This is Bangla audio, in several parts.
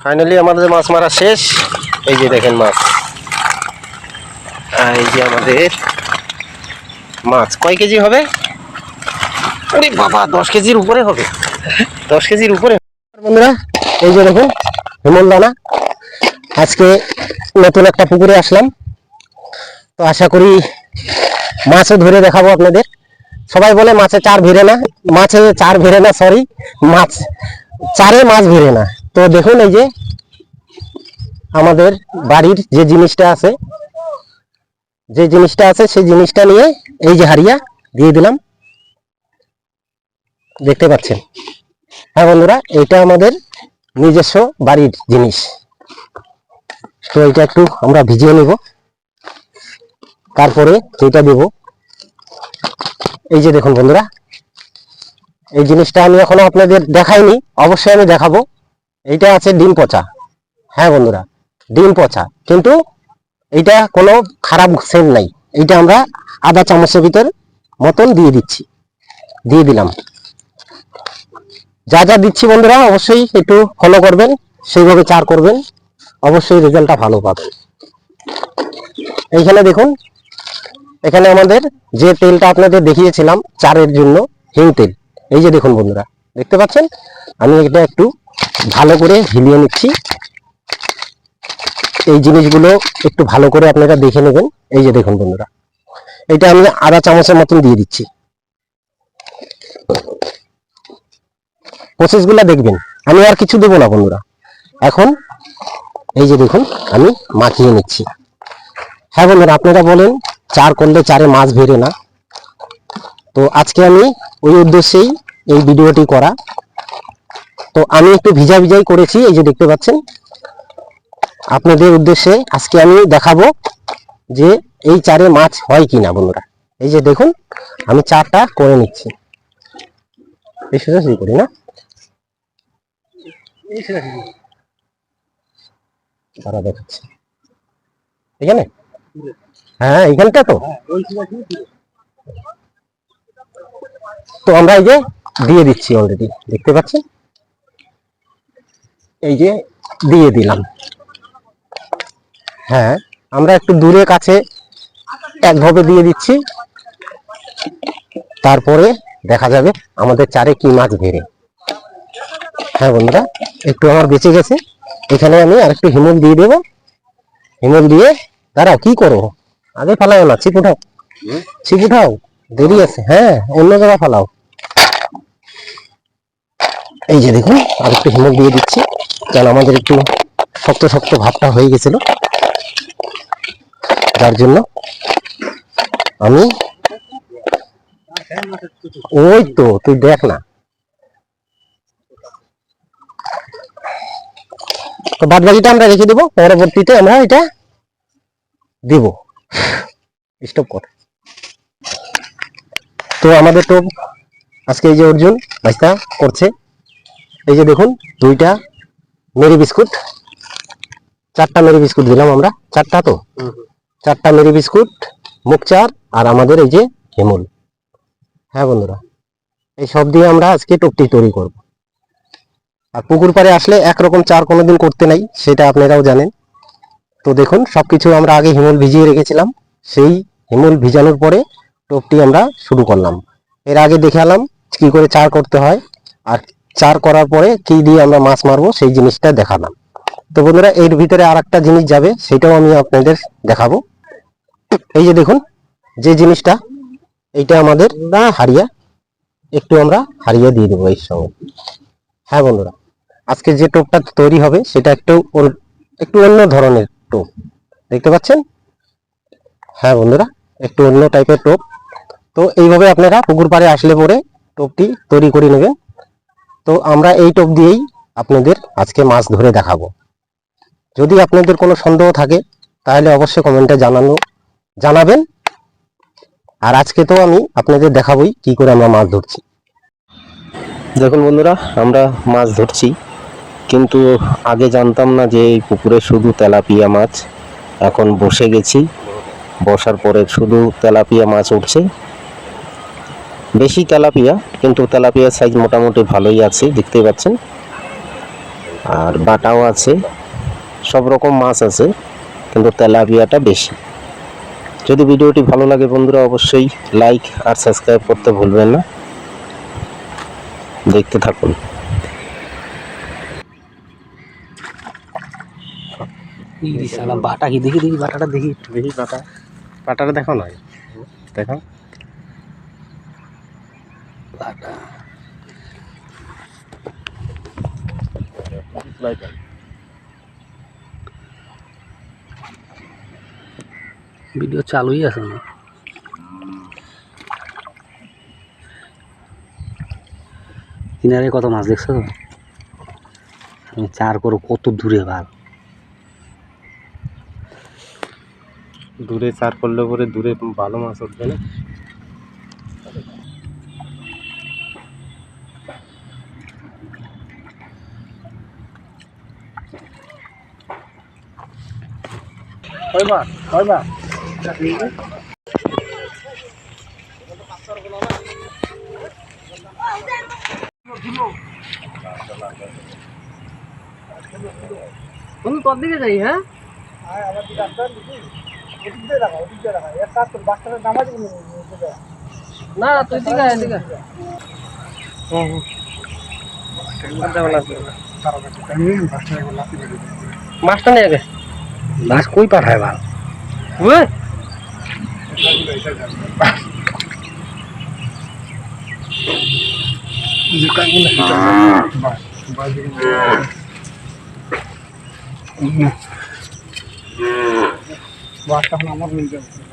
ফাইনালি আমাদের মাছ মারা শেষ। এই যে দেখেন মাছ। এই যে আমাদের মাছ। কয় কেজি হবে? আরে বাবা, দশ কেজির উপরে হবে। দশ কেজির উপরে বন্ধুরা, এই যে দেখুন হেমল দানা আজকে নতুন একটা পুকুরে আসলাম। তো আশা করি মাছও ধরে দেখাবো আপনাদের। সবাই বলে মাছে চার ভিড়ে না। মাছে চার ভিড়ে না সরি মাছ চারে মাছ ভিড়ে না। তো দেখুন এই যে আমাদের বাড়ির যে জিনিসটা আছে, যে জিনিসটা আছে সেই জিনিসটা নিয়ে এই যে হারিয়া দিয়ে দিলাম। দেখতে পাচ্ছেন? হ্যাঁ বন্ধুরা এটা আমাদের নিজস্ব বাড়ির জিনিস। তো এটা একটু আমরা ভিজিয়ে নেব। তারপরে যেটা দেব, এই যে দেখুন বন্ধুরা, এই জিনিসটা আমি এখনও আপনাদের দেখাইনি, অবশ্যই আমি দেখাবো। এইটা আছে ডিম পচা। হ্যাঁ বন্ধুরা, ডিম পচা। কিন্তু এইটা কোনো খারাপ সেন্ট নাই। এইটা আমরা আধা চামচের ভিতর মতন দিয়ে দিচ্ছি। দিয়ে দিলাম। যা যা দিচ্ছি বন্ধুরা, অবশ্যই একটু ফলো করবেন, সেইভাবে চার করবেন, অবশ্যই রেজাল্টটা ভালো পাবেন। এইখানে দেখুন, এখানে আমাদের যে তেলটা আপনাদের দেখিয়েছিলাম, চারের জন্য, হিং তেল। এই যে দেখুন বন্ধুরা দেখতে পাচ্ছেন? আমি এটা একটু ভালো করে হিলিয়ে নিচ্ছি। এই জিনিসগুলো একটু ভালো করে আপনারা দেখে নেবেন। এই যে দেখুন বন্ধুরা, এটা আমি আধা চামচের মতন দিয়ে দিচ্ছি। প্রসেসগুলো দেখবেন। আমি আর কিছু দেবো না বন্ধুরা। এখন এই যে দেখুন, আমি মাখিয়ে নিচ্ছি। হ্যাঁ বন্ধুরা, আপনারা বলেন, চার করলে চারে মাছ ভেড়ে না। তো আজকে আমি ওই উদ্দেশ্যেই এই ভিডিওটি করা। তো আমি একটু ভিজা ভিজাই করেছি, এই যে দেখতে পাচ্ছেন। আপনাদের উদ্দেশ্যে আজকে আমি দেখাবো যে এই চারে মাছ হয় কিনা, বন্ধুরা। এই যে দেখুন, আমি চারটা করে নিচ্ছি। এই সোজাসুজি করি না। তারা দেখাচ্ছে। এখানে? হ্যাঁ এইখানটা তো। তো আমরা এই যে দিয়ে দিচ্ছি অলরেডি দেখতে পাচ্ছেন? এই যে দিয়ে দিলাম। হ্যাঁ আমরা একটু দূরে কাছে একভাবে দিয়ে দিচ্ছি। তারপরে দেখা যাবে আমাদের চারে কি মাছ বেড়ে। হ্যাঁ বন্ধুরা একটু আমার বেঁচে গেছে। এখানে আমি আরেকটু হিমল দিয়ে দেবো। হিমল দিয়ে দাঁড়াও কি করো আগে ফালাও না ছিপ উঠাও। ছিপ উঠাও দেরি আছে। হ্যাঁ অন্য জায়গায় ফালাও। এই যে দেখুন আর একটু হিমল দিয়ে দিচ্ছি। কারণ আমাদের একটু শক্ত শক্ত ভাবটা হয়ে গেছিল। যার জন্য আমি ওই তো, তুই দেখ না। তো বাদ বাকিটা আমরা রেখে দেবো। পরবর্তীতে আমরা এটা দিব। স্টপ কর। তো আমাদের তো আজকে এই যে অর্জুন ভাইস্তা করছে। এই যে দেখুন, দুইটা মেরি বিস্কুট। চারটা মেরি বিস্কুট দিলাম আমরা। চারটা তো? চারটা মেরি বিস্কুট মুখ চার আর আমাদের এই যে হেমুল। হ্যাঁ বন্ধুরা, এই সব দিয়ে আমরা আজকে টোপটি তৈরি করব। আর পুকুর পাড়ে আসলে একরকম চার কোনোদিন করতে নাই, সেটা আপনারাও জানেন। তো দেখুন, সবকিছু আমরা আগে হিমুল ভিজিয়ে রেখেছিলাম। সেই হিমুল ভিজানোর পরে টোপটি আমরা শুরু করলাম। এর আগে দেখালাম কি করে চার করতে হয়। আর চার করার পরে কি দিয়ে আমরা মাছ মারবো, সেই জিনিসটা দেখালাম। তো বন্ধুরা, এর ভিতরে আর একটা জিনিস যাবে, সেটাও আমি আপনাদের দেখাবো। এই যে দেখুন, যে জিনিসটা, এইটা আমাদের না হারিয়া একটু আমরা হারিয়ে দিয়ে দেবো এর সঙ্গে। হ্যাঁ বন্ধুরা, আজকে যে টোপটা তৈরি হবে, সেটা একটু একটু অন্য ধরনের টোপ। দেখতে পাচ্ছেন? হ্যাঁ বন্ধুরা, একটু অন্য টাইপের টোপ। তো এইভাবে আপনারা পুকুর পাড়ে আসলে পরে টোপটি তৈরি করে নেবেন। তো আমরা এই টোপ দিয়েই আপনাদের আজকে মাছ ধরে দেখাবো। যদি আপনাদের কোনো সন্দেহ থাকে, তাহলে অবশ্যই কমেন্টে জানানো, জানাবেন। আর আজকে তো আমি আপনাদের দেখাবই কি করে আমরা মাছ ধরছি। দেখুন বন্ধুরা, আমরা মাছ ধরছি, কিন্তু আগে জানতাম না যে এই পুকুরে শুধু তেলাপিয়া মাছ। এখন বসে গেছি, বসার পরে শুধু তেলাপিয়া মাছ উঠছে। বেশি তেলাপিয়া কিন্তু তেলাপিয়ার সাইজ মোটামুটি ভালোই আছে দেখতেই পাচ্ছেন। আর বাটাও আছে সব রকম মাছ আছে কিন্তু তেলাপিয়াটা বেশি। যদি ভিডিওটি ভালো লাগে বন্ধুরা অবশ্যই লাইক আর সাবস্ক্রাইব করতে ভুলবেন না। দেখতে থাকুন। বাটা কি? দেখি দেখি বাটাটা দেখি। দেখি পাটা পাটাটা দেখো নয়? দেখো ভিডিও চালুই আছে না? কিনারে কত মাছ দেখছ তো? আমি চার করো কত দূরে ভাগ? দূরে চার করলে পরে দূরে ভালো মাছ উঠবে না? কয়বার কয়বার বন্ধু, তোর দিকে যাই হ্যাঁ? না তুই ঠিক দিকে আয়, দিকে মাছটা নিয়ে बस कोई पर है बाल वो हाँ। वास्तव में अमर मिल जाता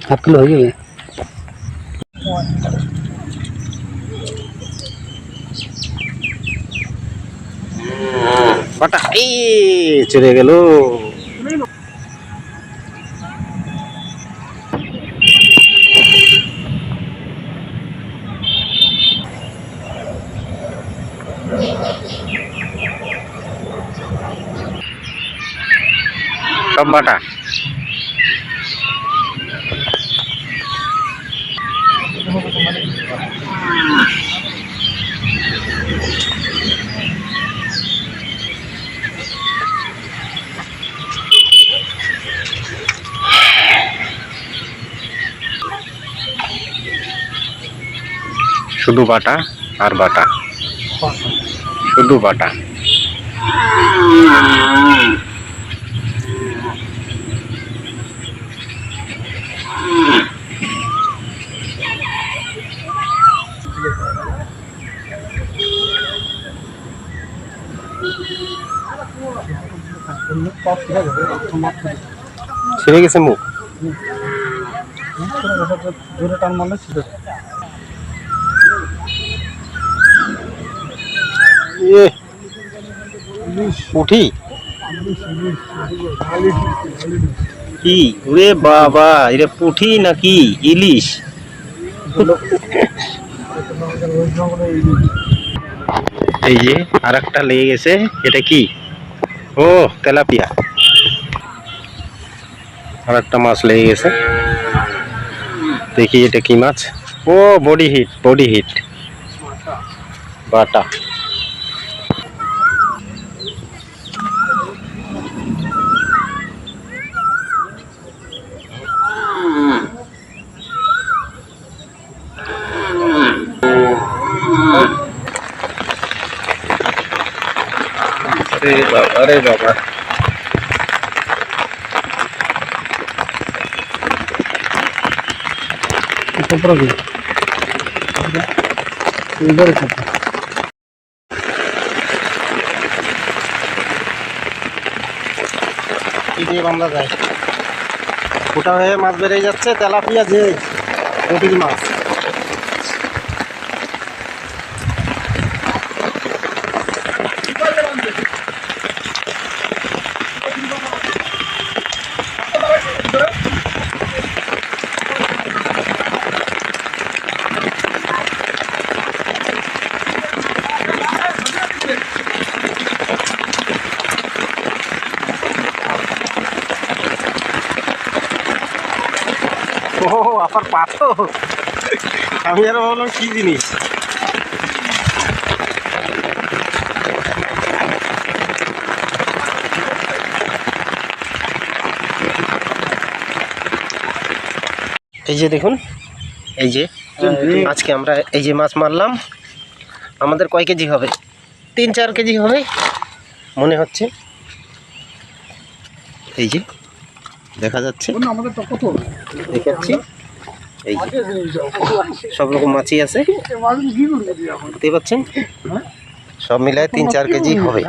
হাফ কিলো হয়ে যাবে পাটা এই চলে গেল সব শুধু বাটা আর বাটা। শুধু বাটা। ছিঁড়ে গেছে মুখ। জোরে টান মারলে ছিল ইয়ে উঠি? কি? ওরে বাবা এটা পুঠি নাকি? ইলিশ। এই যে আর একটা লেগে গেছে এটা কি? ও তেলাপিয়া। আর একটা মাছ লেগে গেছে। দেখি এটা কি মাছ? ও বডি হিট বডি হিট। বাটা। আরে বাবা আরে বাবা কি দিয়ে বান্ধা যায় ওটা হয়ে মাছ বেড়ে যাচ্ছে তেলাপিয়া যে ওটির মাছ বাপার পাথর? আমি আরও ভাবলাম কি জিনিস? এই যে দেখুন, এই যে, আজকে আমরা এই যে মাছ মারলাম, আমাদের কয় কেজি হবে? তিন চার কেজি হবে, মনে হচ্ছে। এই যে দেখা যাচ্ছে। দেখাচ্ছি এই সব রকম মাছই আছে। দেখতে পাচ্ছেন? সব মিলায় তিন চার কেজি হবে